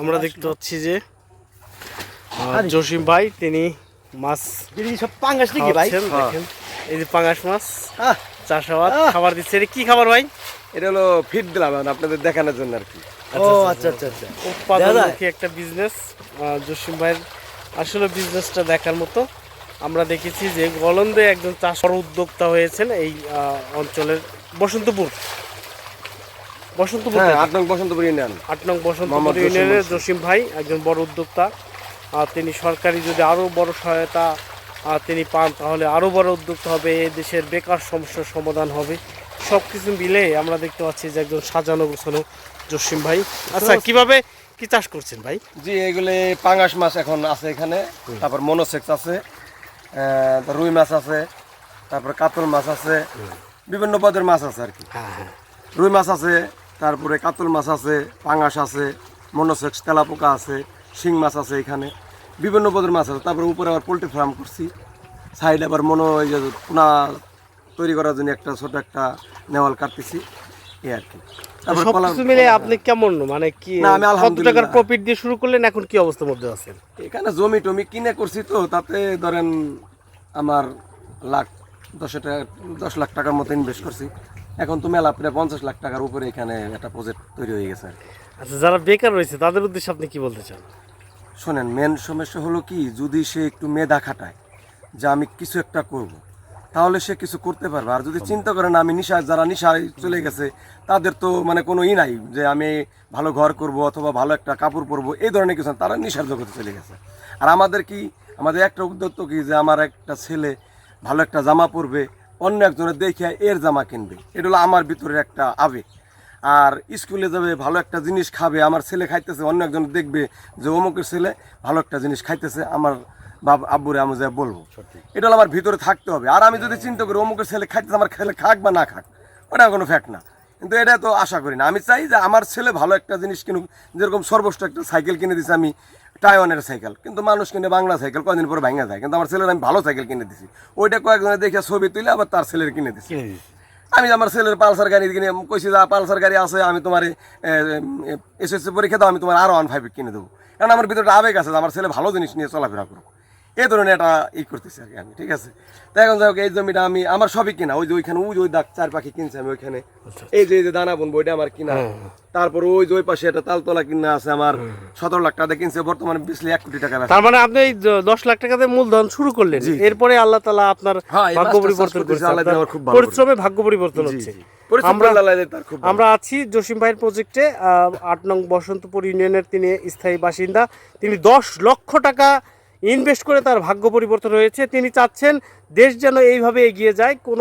আমরা দেখতে পাচ্ছি যে জসিম ভাই তিনি মাছ সব পাঙ্গাস নাকি ভাই? দেখেন এই যে পাঙাশ মাছ চাষাবাদ খাবার দিচ্ছে। এটা কি খাবার ভাই? এটা হলো ফিট দিলাম আপনাদের দেখানোর জন্য আর কি। ও আচ্ছা আচ্ছা আচ্ছা। উৎপাদনমুখী একটা বিজনেস জসিম ভাইয়ের আসলে বিজনেসটা দেখার মতো। আমরা দেখেছি যে গলন্দে একজন চাষ উদ্যোক্তা হয়েছেন এই আহ, অঞ্চলের বসন্তপুর। বসন্তপুর হ্যাঁ আট নং বসন্তপুর ইউনিয়ন। আট নং বসন্তপুর ইউনিয়নের। জসিম ভাই একজন বড় উদ্যোক্তা। আর তিনি সরকারি যদি আরও বড় সহায়তা তিনি পান তাহলে আরও বড় উদ্যোক্তা হবে। এই দেশের বেকার সমস্যার সমাধান হবে। সব কিছু মিলে আমরা দেখতে পাচ্ছি যে একজন সাজানো গোছানো জসিম ভাই। আচ্ছা কীভাবে কি চাষ করছেন ভাই? জি এগুলি পাঙ্গাস মাছ এখন আছে এখানে। তারপর মনোসেক্স আছে রুই মাছ আছে তারপর কাতল মাছ আছে বিভিন্ন পদের মাছ আছে আর কি। হ্যাঁ হ্যাঁ। রুই মাছ আছে তারপরে কাতল মাছ আছে পাঙ্গাস আছে মনোসেক্স তেলাপোকা আছে শিং মাছ আছে এখানে বিভিন্ন পদের মাছ আছে। তারপরে উপরে আবার পোলট্রি ফার্ম করছি। সাইড আবার মনো এই যে পোনা তৈরি করার জন্য একটা ছোট একটা নেওয়াল কাটতেছি। এই আর কি। মিলে আপনি কেমন মানে কি আমি কত টাকার প্রফিট দিয়ে শুরু করলেন এখন কি অবস্থার মধ্যে আছেন? এখানে জমি টমি কিনে করছি তো তাতে ধরেন আমার লাখ দশ টাকা দশ লাখ টাকার মতো ইনভেস্ট করছি। এখন তো মেলা প্রায় পঞ্চাশ লাখ টাকার উপরে এখানে একটা প্রজেক্ট তৈরি হয়ে গেছে আচ্ছা যারা বেকার রয়েছে তাদের উদ্দেশ্যে আপনি কি বলতে চান? শোনেন মেন সমস্যা হলো কি যদি সে একটু মেধা খাটায় যে আমি কিছু একটা করব। তাহলে সে কিছু করতে পারবে। আর যদি চিন্তা করেন আমি নিশা যারা নিশায় চলে গেছে তাদের তো মানে কোনো ই নাই যে আমি ভালো ঘর করব অথবা ভালো একটা কাপড় পরবো এই ধরনের কিছু না, তারা নিশার জগতে চলে গেছে। আর আমাদের কি আমাদের একটা উদ্যোক্ত কি যে আমার একটা ছেলে ভালো একটা জামা পরবে অন্য একজনের দেখে এর জামা কিনবে। এটা হলো আমার ভিতরের একটা আবেগ। আর স্কুলে যাবে ভালো একটা জিনিস খাবে আমার ছেলে খাইতেছে অন্য একজন দেখবে যে অমুকের ছেলে ভালো একটা জিনিস খাইতেছে আমার বাব আব্বুরে আমি যা বলব। এটা হলো আমার ভিতরে থাকতে হবে। আর আমি যদি চিন্তা করি অমুকের ছেলে খাইতেছে আমার ছেলে খাক বা না খাক ওটা কোনো ফ্যাক্ট না। কিন্তু এটা তো আশা করি না। আমি চাই যে আমার ছেলে ভালো একটা জিনিস কিনুক যেরকম সর্বোচ্চ একটা সাইকেল কিনে দিছে আমি টাইওয়ানের সাইকেল। কিন্তু মানুষ কিনে বাংলা সাইকেল কয়দিন পরে ভেঙে যায়। কিন্তু আমার ছেলের আমি ভালো সাইকেল কিনে দিছি। ওইটা কয়েকজনে দেখে ছবি তুলে আবার তার ছেলের কিনে দিছি। আমি আমার ছেলের পালসার গাড়ি কিনে কইছি যা পালসার গাড়ি আছে আমি তোমার এসএসসি পরীক্ষা দাও আমি তোমার আরও ওয়ান ফাইভ কিনে দেবো। কারণ আমার ভিতরে আবেগ আছে আমার ছেলে ভালো জিনিস নিয়ে চলাফেরা করুক। এই ধরনের একটা ই করতেছি আর কি আমি ঠিক আছে? তাই এখন যাই হোক এই জমিটা আমি আমার সবই কিনা ওই যে ওইখানে ওই যে ওই দাগ চার পাখি কিনছি আমি ওইখানে। এই যে এই যে দানা বুনবো ওইটা আমার কিনা। তারপর ওই যে ওই পাশে একটা তালতলা কিনা আছে আমার সতেরো লাখ টাকা কিনছে বর্তমানে বিশলি এক কোটি টাকা তার মানে আপনি দশ লাখ টাকাতে মূলধন শুরু করলেন। এরপরে আল্লাহ তালা আপনার হ্যাঁ, ভাগ্য পরিবর্তন করেছে। আল্লাহ আমার খুব পরিশ্রমে ভাগ্য পরিবর্তন হচ্ছে। আমরা আছি জসিম ভাইয়ের প্রজেক্টে আট নং বসন্তপুর ইউনিয়নের তিনি স্থায়ী বাসিন্দা। তিনি দশ লক্ষ টাকা ইনভেস্ট করে তার ভাগ্য পরিবর্তন হয়েছে। তিনি চাচ্ছেন দেশ যেন এইভাবে এগিয়ে যায় কোনো